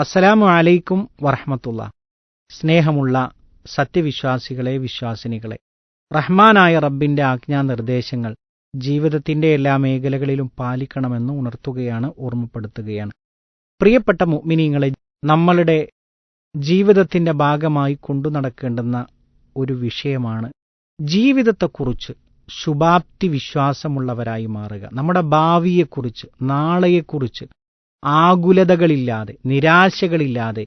അസ്സലാമു അലൈക്കും വറഹമത്തുള്ള. സ്നേഹമുള്ള സത്യവിശ്വാസികളെ വിശ്വാസിനികളെ റഹ്മാനായ റബ്ബിന്റെ ആജ്ഞാനിർദ്ദേശങ്ങൾ ജീവിതത്തിന്റെ എല്ലാ മേഖലകളിലും പാലിക്കണമെന്ന് ഉണർത്തുകയാണ് ഓർമ്മപ്പെടുത്തുകയാണ്. പ്രിയപ്പെട്ട മുഅ്മിനീങ്ങളെ നമ്മളുടെ ജീവിതത്തിന്റെ ഭാഗമായി കൊണ്ടു നടക്കേണ്ടുന്ന ഒരു വിഷയമാണ് ജീവിതത്തെക്കുറിച്ച് ശുഭാപ്തി വിശ്വാസമുള്ളവരായി മാറുക. നമ്മുടെ ഭാവിയെക്കുറിച്ച് നാളെയെക്കുറിച്ച് ആകുലതകളില്ലാതെ നിരാശകളില്ലാതെ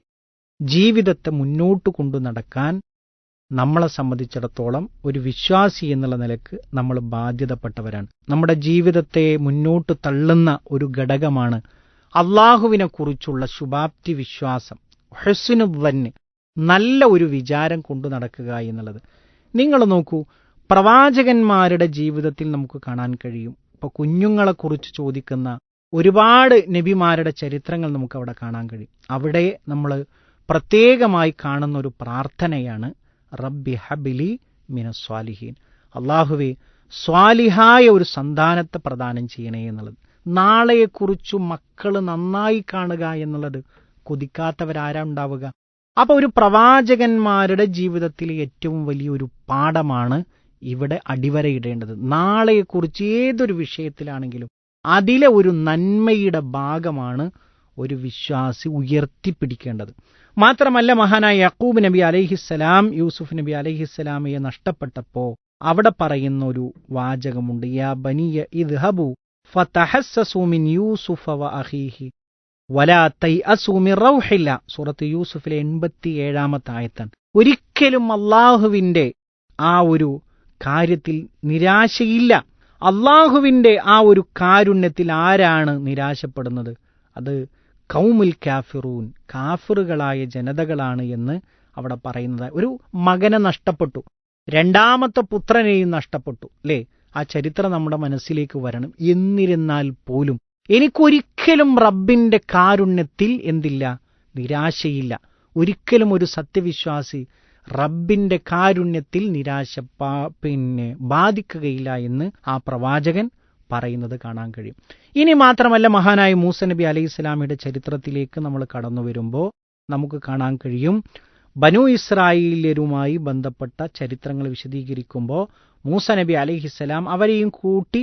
ജീവിതത്തെ മുന്നോട്ട് കൊണ്ടു നടക്കാൻ നമ്മളെ സംബന്ധിച്ചിടത്തോളം ഒരു വിശ്വാസി എന്നുള്ള നിലയ്ക്ക് നമ്മൾ ബാധ്യതപ്പെട്ടവരാണ്. നമ്മുടെ ജീവിതത്തെ മുന്നോട്ട് തള്ളുന്ന ഒരു ഘടകമാണ് അള്ളാഹുവിനെ കുറിച്ചുള്ള ശുഭാപ്തി വിശ്വാസം ഹെസുനുവന് നല്ല ഒരു വിചാരം കൊണ്ടു നടക്കുക എന്നുള്ളത്. നിങ്ങൾ നോക്കൂ പ്രവാചകന്മാരുടെ ജീവിതത്തിൽ നമുക്ക് കാണാൻ കഴിയും. ഇപ്പൊ കുഞ്ഞുങ്ങളെക്കുറിച്ച് ചോദിക്കുന്ന ഒരുപാട് നബിമാരുടെ ചരിത്രങ്ങൾ നമുക്ക് അവിടെ കാണാൻ കഴിയും. അവിടെ നമ്മൾ പ്രത്യേകമായി കാണുന്ന ഒരു പ്രാർത്ഥനയാണ് റബ്ബി ഹബിലി മിന സ്വാലിഹീൻ. അള്ളാഹുവെ സ്വാലിഹായ ഒരു സന്താനത്തെ പ്രദാനം ചെയ്യണേ എന്നുള്ളത്. നാളെയെക്കുറിച്ച് മക്കൾ നന്നായി കാണുക എന്നുള്ളത് കൊതിക്കാത്തവരാരാ ഉണ്ടാവുക അപ്പൊ ഒരു പ്രവാചകന്മാരുടെ ജീവിതത്തിലെ ഏറ്റവും വലിയൊരു പാഠമാണ് ഇവിടെ അടിവരയിടേണ്ടത്. നാളെയെക്കുറിച്ച് ഏതൊരു വിഷയത്തിലാണെങ്കിലും അതിലെ ഒരു നന്മയുടെ ഭാഗമാണ് ഒരു വിശ്വാസി ഉയർത്തിപ്പിടിക്കേണ്ടത്. മാത്രമല്ല മഹാനായ യക്കൂബ് നബി അലൈഹിസ്സലാം യൂസുഫ് നബി അലൈഹിസ്സലാമയെ നഷ്ടപ്പെട്ടപ്പോ അവിടെ പറയുന്ന ഒരു വാചകമുണ്ട് യാ ബനിയ ഇദ്ഹബു ഫതഹസ്സസു മിൻ യൂസുഫ വ അഖീഹി വലാ തൈ മിൻ റൗഹില്ല. സൂറത്ത് യൂസുഫിലെ എൺപത്തി ഏഴാമത്തെ ആയത്താണ്. ഒരിക്കലും അള്ളാഹുവിന്റെ ആ ഒരു കാര്യത്തിൽ നിരാശയില്ല. അള്ളാഹുവിന്റെ ആ ഒരു കാരുണ്യത്തിൽ ആരാണ് നിരാശപ്പെടുന്നത്? അത് കൗമുൽ കാഫിറൂൻ കാഫിറുകളായ ജനതകളാണ് എന്ന് അവിടെ പറയുന്നത്. ഒരു മകനെ നഷ്ടപ്പെട്ടു. രണ്ടാമത്തെ പുത്രനെയും നഷ്ടപ്പെട്ടു. അല്ലേ? ആ ചരിത്രം നമ്മുടെ മനസ്സിലേക്ക് വരണം. എന്നിരുന്നാൽ പോലും എനിക്കൊരിക്കലും റബ്ബിന്റെ കാരുണ്യത്തിൽ എന്തില്ല? നിരാശയില്ല. ഒരിക്കലും ഒരു സത്യവിശ്വാസി റബ്ബിന്റെ കാരുണ്യത്തിൽ നിരാശ പിന്നെ ബാധിക്കുകയില്ല എന്ന് ആ പ്രവാചകൻ പറയുന്നത് കാണാൻ കഴിയും. ഇനി മാത്രമല്ല മഹാനായ മൂസ നബി അലൈഹി ചരിത്രത്തിലേക്ക് നമ്മൾ കടന്നു വരുമ്പോൾ നമുക്ക് കാണാൻ കഴിയും ബനു ഇസ്രായേലരുമായി ബന്ധപ്പെട്ട ചരിത്രങ്ങൾ വിശദീകരിക്കുമ്പോൾ മൂസ നബി അലൈഹിസ്സലാം അവരെയും കൂട്ടി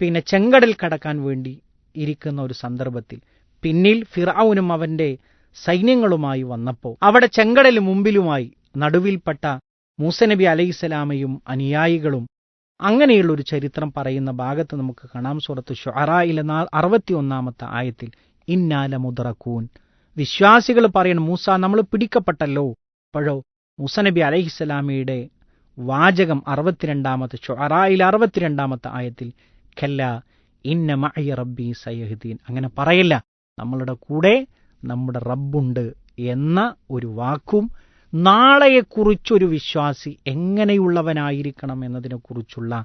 പിന്നെ ചെങ്കടൽ കടക്കാൻ വേണ്ടി ഇരിക്കുന്ന ഒരു സന്ദർഭത്തിൽ പിന്നിൽ ഫിറാവുനും അവന്റെ സൈന്യങ്ങളുമായി വന്നപ്പോൾ അവിടെ ചെങ്കടൽ മുമ്പിലുമായി നടുവിൽപ്പെട്ട മൂസനബി അലൈഹിസ്സലാമയും അനുയായികളും. അങ്ങനെയുള്ള ഒരു ചരിത്രം പറയുന്ന ഭാഗത്ത് നമുക്ക് കാണാം. സുറത്ത് ഷൊറായിലെ അറുപത്തി ഒന്നാമത്തെ ആയത്തിൽ ഇന്നാല മുദറക്കൂൻ വിശ്വാസികൾ പറയണം മൂസ നമ്മൾ പിടിക്കപ്പെട്ടല്ലോ. അപ്പോഴോ മൂസനബി അലഹിസ്സലാമിയുടെ വാചകം അറുപത്തിരണ്ടാമത്തെ ഷൊറായിലെ അറുപത്തിരണ്ടാമത്തെ ആയത്തിൽ ഖല്ല ഇന്ന മഅയ റബ്ബി സയഹുദ്ദീൻ അങ്ങനെ പറയില്ല നമ്മളുടെ കൂടെ നമ്മുടെ റബ്ബുണ്ട് എന്ന ഒരു വാക്കും നാളെയെക്കുറിച്ചൊരു വിശ്വാസി എങ്ങനെയുള്ളവനായിരിക്കണം എന്നതിനെക്കുറിച്ചുള്ള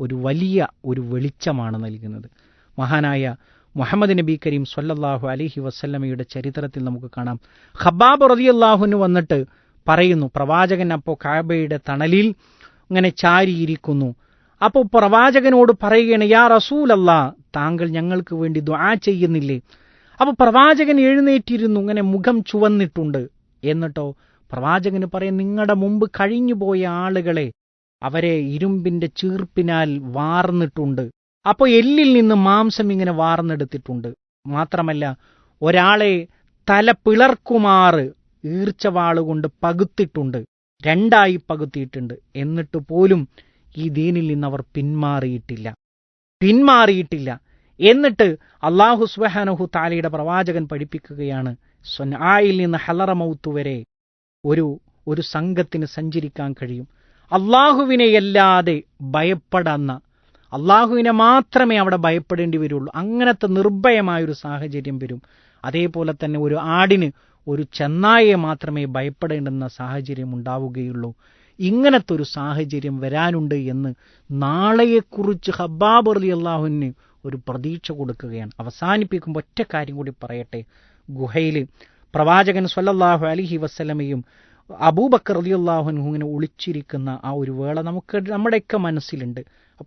ഒരു വലിയ ഒരു വെളിച്ചമാണ് നൽകുന്നത്. മഹാനായ മുഹമ്മദ് നബി കരീം സൊല്ലാഹു അലിഹി വസ്ല്ലമയുടെ ചരിത്രത്തിൽ നമുക്ക് കാണാം. ഹബാബ് റതിയല്ലാഹുന് വന്നിട്ട് പറയുന്നു പ്രവാചകൻ അപ്പോൾ കാബയുടെ തണലിൽ ഇങ്ങനെ ചാരിയിരിക്കുന്നു. അപ്പോൾ പ്രവാചകനോട് പറയുകയാണ് യാ റസൂലല്ല താങ്കൾ ഞങ്ങൾക്ക് വേണ്ടി ദ്വാ ചെയ്യുന്നില്ലേ? അപ്പോൾ പ്രവാചകൻ എഴുന്നേറ്റിരുന്നു ഇങ്ങനെ മുഖം ചുവന്നിട്ടുണ്ട്. എന്നിട്ടോ പ്രവാചകന് പറയും നിങ്ങളുടെ മുമ്പ് കഴിഞ്ഞുപോയ ആളുകളെ അവരെ ഇരുമ്പിന്റെ ചീർപ്പിനാൽ വാർന്നിട്ടുണ്ട്. അപ്പോൾ എല്ലിൽ നിന്ന് മാംസം ഇങ്ങനെ വാർന്നെടുത്തിട്ടുണ്ട്. മാത്രമല്ല ഒരാളെ തല പിളർക്കുമാറ് ഈർച്ചവാളുകൊണ്ട് പകുത്തിട്ടുണ്ട് രണ്ടായി പകുത്തിയിട്ടുണ്ട്. എന്നിട്ട് പോലും ഈ ദീനിൽ നിന്ന് അവർ പിന്മാറിയിട്ടില്ല. പിന്മാറിയിട്ടില്ല. എന്നിട്ട് അള്ളാഹു സുബഹാനഹു താലയുടെ പ്രവാചകൻ പഠിപ്പിക്കുകയാണ് സ്വനായിൽ നിന്ന് ഹലറമൌത്ത് വരെ ഒരു ഒരു സംഘത്തിന് സഞ്ചരിക്കാൻ കഴിയും. അള്ളാഹുവിനെയല്ലാതെ ഭയപ്പെടാന്ന അള്ളാഹുവിനെ മാത്രമേ അവിടെ ഭയപ്പെടേണ്ടി വരുള്ളൂ. അങ്ങനത്തെ നിർഭയമായൊരു സാഹചര്യം വരും. അതേപോലെ തന്നെ ഒരു ആടിന് ഒരു ചെന്നായെ മാത്രമേ ഭയപ്പെടേണ്ടുന്ന സാഹചര്യം ഉണ്ടാവുകയുള്ളൂ. ഇങ്ങനത്തെ ഒരു സാഹചര്യം വരാനുണ്ട് എന്ന് നാളെയെക്കുറിച്ച് ഹബ്ബാബ് അലി അള്ളാഹുവിന് ഒരു പ്രതീക്ഷ കൊടുക്കുകയാണ്. അവസാനിപ്പിക്കുമ്പോൾ ഒറ്റ കാര്യം കൂടി പറയട്ടെ. ഗുഹയിൽ പ്രവാചകൻ സ്വല്ലല്ലാഹു അലിഹി വസ്ലമയും അബൂബക്കർ അള്ളാഹുനു ഇങ്ങനെ ഒളിച്ചിരിക്കുന്ന ആ ഒരു വേള നമുക്ക് നമ്മുടെയൊക്കെ മനസ്സിലുണ്ട്.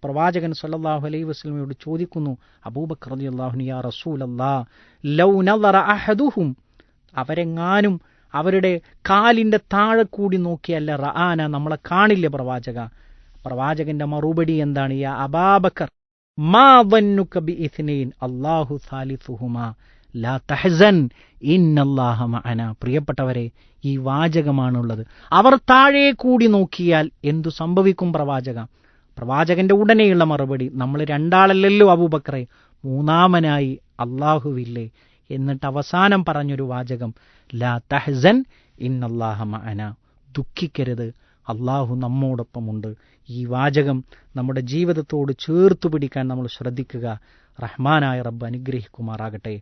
പ്രവാചകൻ സല്ലാഹു അലൈഹി വസ്ലമയോട് ചോദിക്കുന്നു അബൂബക്കർ റളിയല്ലാഹു യാ നളറ അഹദുഹും അവരെങ്ങാനും അവരുടെ കാലിന്റെ താഴെ കൂടി നോക്കിയല്ല റആന നമ്മളെ കാണില്ല പ്രവാചക? പ്രവാചകന്റെ മറുപടി എന്താണ്? യാ അബാബക്കർ മാ വന്നു ബി ഇത്നൈൻ അല്ലാഹു സാലിസുഹുമാ. ലാ തഹസൻ ഇന്നല്ലാഹ മഅന. പ്രിയപ്പെട്ടവരെ ഈ വാചകമാണുള്ളത്. അവർ താഴെ കൂടി നോക്കിയാൽ എന്തു സംഭവിക്കും പ്രവാചക? പ്രവാചകന്റെ ഉടനെയുള്ള മറുപടി നമ്മൾ രണ്ടാളല്ലല്ലോ അബൂബക്രെ മൂന്നാമനായി അള്ളാഹുവില്ലേ എന്നിട്ട് അവസാനം പറഞ്ഞൊരു വാചകം ലാ തഹസൻ ഇന്നല്ലാഹ മഅന. ദുഃഖിക്കരുത്. അള്ളാഹു നമ്മോടൊപ്പമുണ്ട്. ഈ വാചകം നമ്മുടെ ജീവിതത്തോട് ചേർത്തു പിടിക്കാൻ നമ്മൾ ശ്രദ്ധിക്കുക. റഹ്മാനായ റബ്ബ് അനുഗ്രഹിക്കുമാറാകട്ടെ.